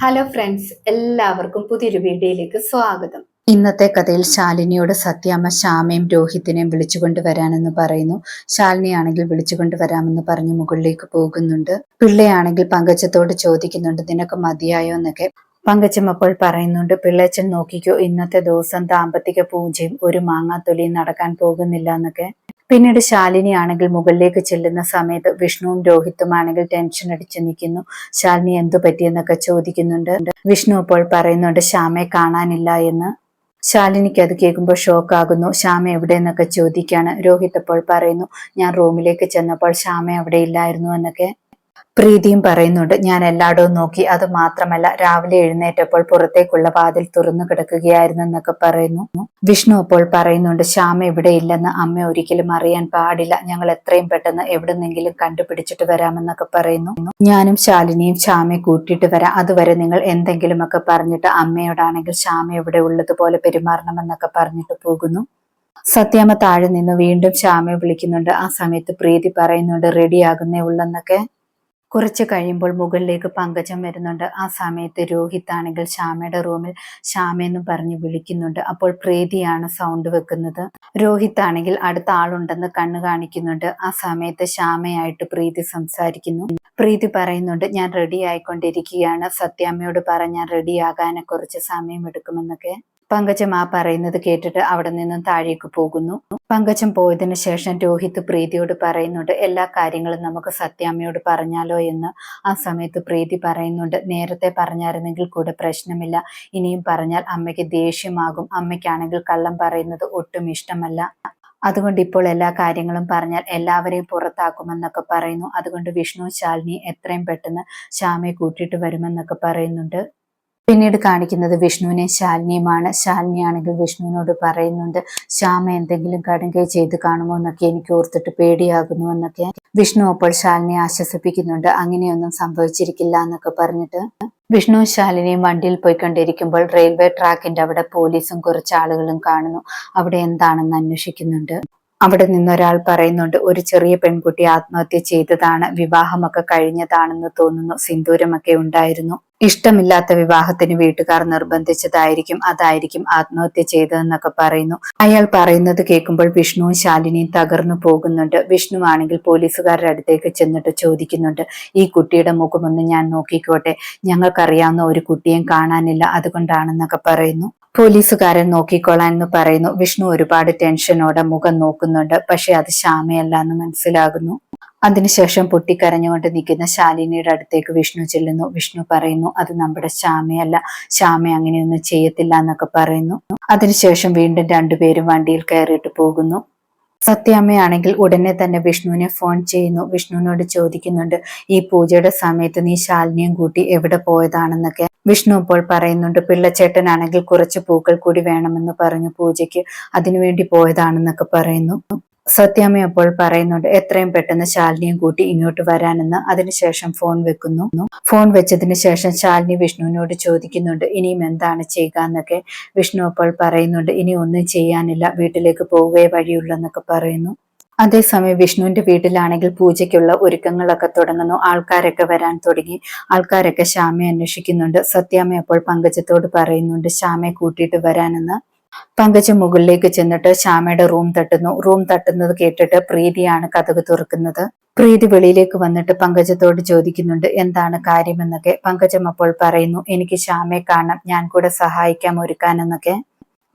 Hello friends എല്ലാവർക്കും പുതിയൊരു വീഡിയോയിലേക്ക് സ്വാഗതം. ഇന്നത്തെ കഥയിൽ ശാലിനിയോട് സത്യാമ്മ ശ്യാമയും രോഹിത്തിനെയും വിളിച്ചുകൊണ്ട് വരാനെന്ന് പറയുന്നു. ശാലിനിയാണെങ്കിൽ വിളിച്ചുകൊണ്ട് വരാമെന്ന് പറഞ്ഞ് മുകളിലേക്ക് പോകുന്നുണ്ട്. പിള്ളയാണെങ്കിൽ പങ്കജത്തോട് ചോദിക്കുന്നുണ്ട് നിനക്ക് മതിയായോ? എന്നൊക്കെ. പങ്കജം അപ്പോൾ പറയുന്നുണ്ട് പിള്ളേച്ചൻ നോക്കിക്കോ ഇന്നത്തെ ദിവസം ദാമ്പത്തിക പൂജയും ഒരു മാങ്ങാത്തൊലിയും നടക്കാൻ പോകുന്നില്ല എന്നൊക്കെ. പിന്നീട് ശാലിനി ആണെങ്കിൽ മുകളിലേക്ക് ചെല്ലുന്ന സമയത്ത് വിഷ്ണുവും രോഹിത്തും ആണെങ്കിൽ ടെൻഷൻ അടിച്ചു നിൽക്കുന്നു. ശാലിനി എന്തു പറ്റിയെന്നൊക്കെ ചോദിക്കുന്നുണ്ട്. വിഷ്ണു അപ്പോൾ പറയുന്നുണ്ട് ശ്യാമയെ കാണാനില്ല എന്ന്. ശാലിനിക്ക് അത് കേൾക്കുമ്പോൾ ഷോക്ക് ആകുന്നു ശ്യാമ എവിടെയെന്നൊക്കെ ചോദിക്കുകയാണ് രോഹിത് അപ്പോൾ പറയുന്നു ഞാൻ റൂമിലേക്ക് ചെന്നപ്പോൾ ശ്യാമ അവിടെ ഇല്ലായിരുന്നു എന്നൊക്കെ. പ്രീതിയും പറയുന്നുണ്ട്. ഞാൻ എല്ലായിടവും നോക്കി. അത് മാത്രമല്ല രാവിലെ എഴുന്നേറ്റപ്പോൾ പുറത്തേക്കുള്ള വാതിൽ തുറന്നു കിടക്കുകയായിരുന്നു എന്നൊക്കെ പറയുന്നു. വിഷ്ണു അപ്പോൾ പറയുന്നുണ്ട് ശ്യാമ ഇവിടെ ഇല്ലെന്ന് അമ്മ ഒരിക്കലും അറിയാൻ പാടില്ല. ഞങ്ങൾ എത്രയും പെട്ടെന്ന് എവിടുന്നെങ്കിലും കണ്ടുപിടിച്ചിട്ട് വരാമെന്നൊക്കെ പറയുന്നു. ഞാനും ശാലിനിയും ശ്യാമയെ കൂട്ടിയിട്ട് വരാം. അതുവരെ നിങ്ങൾ എന്തെങ്കിലുമൊക്കെ പറഞ്ഞിട്ട് അമ്മയോടാണെങ്കിൽ ശ്യാമ ഇവിടെ ഉള്ളതുപോലെ പെരുമാറണമെന്നൊക്കെ പറഞ്ഞിട്ട് പോകുന്നു. സത്യാമ്മ താഴെ നിന്ന് വീണ്ടും ശ്യാമയെ വിളിക്കുന്നുണ്ട്. ആ സമയത്ത് പ്രീതി പറയുന്നുണ്ട് റെഡിയാകുന്നേ ഉള്ളെന്നൊക്കെ. കുറച്ച് കഴിയുമ്പോൾ മുകളിലേക്ക് പങ്കജം വരുന്നുണ്ട്. ആ സമയത്ത് രോഹിത് ആണെങ്കിൽ ശ്യാമയുടെ റൂമിൽ ശ്യാമയെന്നും പറഞ്ഞ് വിളിക്കുന്നുണ്ട്. അപ്പോൾ പ്രീതിയാണ് സൗണ്ട് വെക്കുന്നത്. രോഹിത് ആണെങ്കിൽ അടുത്ത ആളുണ്ടെന്ന് കണ്ണു കാണിക്കുന്നുണ്ട്. ആ സമയത്ത് ശ്യാമയായിട്ട് പ്രീതി സംസാരിക്കുന്നു. പ്രീതി പറയുന്നുണ്ട് ഞാൻ റെഡി ആയിക്കൊണ്ടിരിക്കുകയാണ്. സത്യാമ്മയോട് പറഞ്ഞാൽ റെഡിയാകാനെ കുറച്ച് സമയം എടുക്കുമെന്നൊക്കെ. പങ്കജം ആ പറയുന്നത് കേട്ടിട്ട് അവിടെ നിന്നും താഴേക്ക് പോകുന്നു. പങ്കജം പോയതിനു ശേഷം രോഹിത് പ്രീതിയോട് പറയുന്നുണ്ട് എല്ലാ കാര്യങ്ങളും നമുക്ക് സത്യാമ്മയോട് പറഞ്ഞാലോ എന്ന്. ആ സമയത്ത് പ്രീതി പറയുന്നുണ്ട് നേരത്തെ പറഞ്ഞായിരുന്നെങ്കിൽ കൂടെ പ്രശ്നമില്ല. ഇനിയും പറഞ്ഞാൽ അമ്മയ്ക്ക് ദേഷ്യമാകും. അമ്മയ്ക്കാണെങ്കിൽ കള്ളം പറയുന്നത് ഒട്ടും ഇഷ്ടമല്ല. അതുകൊണ്ട് ഇപ്പോൾ എല്ലാ കാര്യങ്ങളും പറഞ്ഞാൽ എല്ലാവരെയും പുറത്താക്കുമെന്നൊക്കെ പറയുന്നു. അതുകൊണ്ട് വിഷ്ണു ശാലിനി എത്രയും പെട്ടെന്ന് ശ്യാമയെ കൂട്ടിയിട്ട് വരുമെന്നൊക്കെ പറയുന്നുണ്ട്. പിന്നീട് കാണിക്കുന്നത് വിഷ്ണുവിനെ ശാലിനിയുമാണ്. ശാലിനിയാണെങ്കിൽ വിഷ്ണുവിനോട് പറയുന്നുണ്ട് ശ്യാമ എന്തെങ്കിലും കടുങ്കൈ ചെയ്ത് കാണുമോ എന്നൊക്കെ എനിക്ക് ഓർത്തിട്ട് പേടിയാകുന്നു എന്നൊക്കെ. വിഷ്ണു അപ്പോൾ ശാലിനിയെ ആശ്വസിപ്പിക്കുന്നുണ്ട് അങ്ങനെയൊന്നും സംഭവിച്ചിരിക്കില്ല എന്നൊക്കെ പറഞ്ഞിട്ട്. വിഷ്ണു ശാലിനിയും വണ്ടിയിൽ പോയി പോയിക്കൊണ്ടിരിക്കുമ്പോൾ റെയിൽവേ ട്രാക്കിന്റെ അവിടെ പോലീസും കുറച്ച് ആളുകളും കാണുന്നു. അവിടെ എന്താണെന്ന് അന്വേഷിക്കുന്നുണ്ട്. അവിടെ നിന്നൊരാൾ പറയുന്നുണ്ട് ഒരു ചെറിയ പെൺകുട്ടി ആത്മഹത്യ ചെയ്തതാണ് വിവാഹമൊക്കെ കഴിഞ്ഞതാണെന്ന് തോന്നുന്നു സിന്ദൂരമൊക്കെ ഉണ്ടായിരുന്നു. ഇഷ്ടമില്ലാത്ത വിവാഹത്തിന് വീട്ടുകാർ നിർബന്ധിച്ചതായിരിക്കും അതായിരിക്കും ആത്മഹത്യ ചെയ്തതെന്നൊക്കെ പറയുന്നു. അയാൾ പറയുന്നത് കേൾക്കുമ്പോൾ വിഷ്ണുവും ശാലിനിയും തകർന്നു പോകുന്നുണ്ട്. വിഷ്ണു ആണെങ്കിൽ പോലീസുകാരുടെ അടുത്തേക്ക് ചെന്നിട്ട് ചോദിക്കുന്നുണ്ട് ഈ കുട്ടിയുടെ മുഖമൊന്ന് ഞാൻ നോക്കിക്കോട്ടെ ഞങ്ങൾക്കറിയാവുന്ന ഒരു കുട്ടിയും കാണാനില്ല അതുകൊണ്ടാണെന്നൊക്കെ പറയുന്നു. പോലീസുകാരൻ നോക്കിക്കൊള്ളാൻ എന്ന് പറയുന്നു. വിഷ്ണു ഒരുപാട് ടെൻഷനോടെ മുഖം നോക്കുന്നുണ്ട്. പക്ഷെ അത് ശ്യാമയല്ല എന്ന് മനസ്സിലാകുന്നു. അതിനുശേഷം പൊട്ടിക്കരഞ്ഞുകൊണ്ട് നിൽക്കുന്ന ശാലിനിയുടെ അടുത്തേക്ക് വിഷ്ണു ചെല്ലുന്നു. വിഷ്ണു പറയുന്നു അത് നമ്മുടെ ശ്യാമയല്ല. ശ്യാമ അങ്ങനെയൊന്നും ചെയ്യത്തില്ല എന്നൊക്കെ പറയുന്നു. അതിനുശേഷം വീണ്ടും രണ്ടുപേരും വണ്ടിയിൽ കയറിയിട്ട് പോകുന്നു. സത്യാമ്മയാണെങ്കിൽ ഉടനെ തന്നെ വിഷ്ണുവിനെ ഫോൺ ചെയ്യുന്നു. വിഷ്ണുവിനോട് ചോദിക്കുന്നുണ്ട് ഈ പൂജയുടെ സമയത്ത് നീ ശാലിനിയും കൂട്ടി എവിടെ പോയതാണെന്നൊക്കെ? വിഷ്ണു ഇപ്പോൾ പറയുന്നുണ്ട് പിള്ളച്ചേട്ടനാണെങ്കിൽ കുറച്ച് പൂക്കൾ കൂടി വേണമെന്ന് പറഞ്ഞു പൂജയ്ക്ക്. അതിനുവേണ്ടി പോയതാണെന്നൊക്കെ പറയുന്നു. സത്യാമ്മ അപ്പോൾ പറയുന്നുണ്ട് എത്രയും പെട്ടെന്ന് ശാലിനിയും കൂട്ടി ഇങ്ങോട്ട് വരാനെന്ന്. അതിനുശേഷം ഫോൺ വെക്കുന്നു. ഫോൺ വെച്ചതിന് ശേഷം ശാലിനി വിഷ്ണുവിനോട് ചോദിക്കുന്നുണ്ട് ഇനിയും എന്താണ് ചെയ്യുക എന്നൊക്കെ വിഷ്ണു അപ്പോൾ പറയുന്നുണ്ട് ഇനി ഒന്നും ചെയ്യാനില്ല വീട്ടിലേക്ക് പോവുകയേ വഴിയുള്ളൂ എന്നൊക്കെ പറയുന്നു. അതേസമയം വിഷ്ണുവിന്റെ വീട്ടിലാണെങ്കിൽ പൂജയ്ക്കുള്ള ഒരുക്കങ്ങളൊക്കെ തുടങ്ങുന്നു. ആൾക്കാരൊക്കെ വരാൻ തുടങ്ങി. ആൾക്കാരൊക്കെ ശ്യാമയെ അന്വേഷിക്കുന്നുണ്ട്. സത്യാമ്മ അപ്പോൾ പങ്കജത്തോട് പറയുന്നുണ്ട് ശ്യാമയെ കൂട്ടിയിട്ട് വരാനെന്ന്. പങ്കജ് മുകളിലേക്ക് ചെന്നിട്ട് ശ്യാമയുടെ റൂം തട്ടുന്നു. റൂം തട്ടുന്നത് കേട്ടിട്ട് പ്രീതിയാണ് കഥക് തുറക്കുന്നത്. പ്രീതി വെളിയിലേക്ക് വന്നിട്ട് പങ്കജത്തോട് ചോദിക്കുന്നുണ്ട് എന്താണ് കാര്യമെന്നൊക്കെ? പങ്കജം അപ്പോൾ പറയുന്നു എനിക്ക് ശ്യാമയെ കാണാം ഞാൻ കൂടെ സഹായിക്കാം ഒരുക്കാനെന്നൊക്കെ.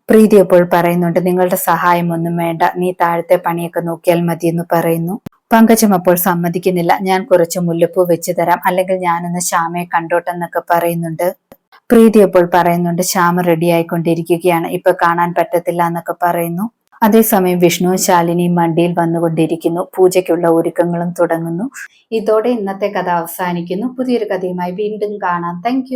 പ്രീതി എപ്പോൾ പറയുന്നുണ്ട് നിങ്ങളുടെ സഹായം ഒന്നും വേണ്ട. നീ താഴത്തെ പണിയൊക്കെ നോക്കിയാൽ മതി എന്ന് പറയുന്നു. പങ്കജം അപ്പോൾ സമ്മതിക്കുന്നില്ല. ഞാൻ കുറച്ച് മുല്ലപ്പൂ വെച്ച് തരാം. അല്ലെങ്കിൽ ഞാനൊന്ന് ശ്യാമയെ കണ്ടോട്ടെന്നൊക്കെ പറയുന്നുണ്ട്. പ്രീതി അപ്പോൾ പറയുന്നുണ്ട് ശ്യാമ റെഡി ആയിക്കൊണ്ടിരിക്കുകയാണ്. ഇപ്പൊ കാണാൻ പറ്റത്തില്ല എന്നൊക്കെ പറയുന്നു. അതേസമയം വിഷ്ണുവും ശാലിനിയും മണ്ടിയിൽ വന്നുകൊണ്ടിരിക്കുന്നു. പൂജയ്ക്കുള്ള ഒരുക്കങ്ങളും തുടങ്ങുന്നു. ഇതോടെ ഇന്നത്തെ കഥ അവസാനിക്കുന്നു. പുതിയൊരു കഥയുമായി വീണ്ടും കാണാം. താങ്ക്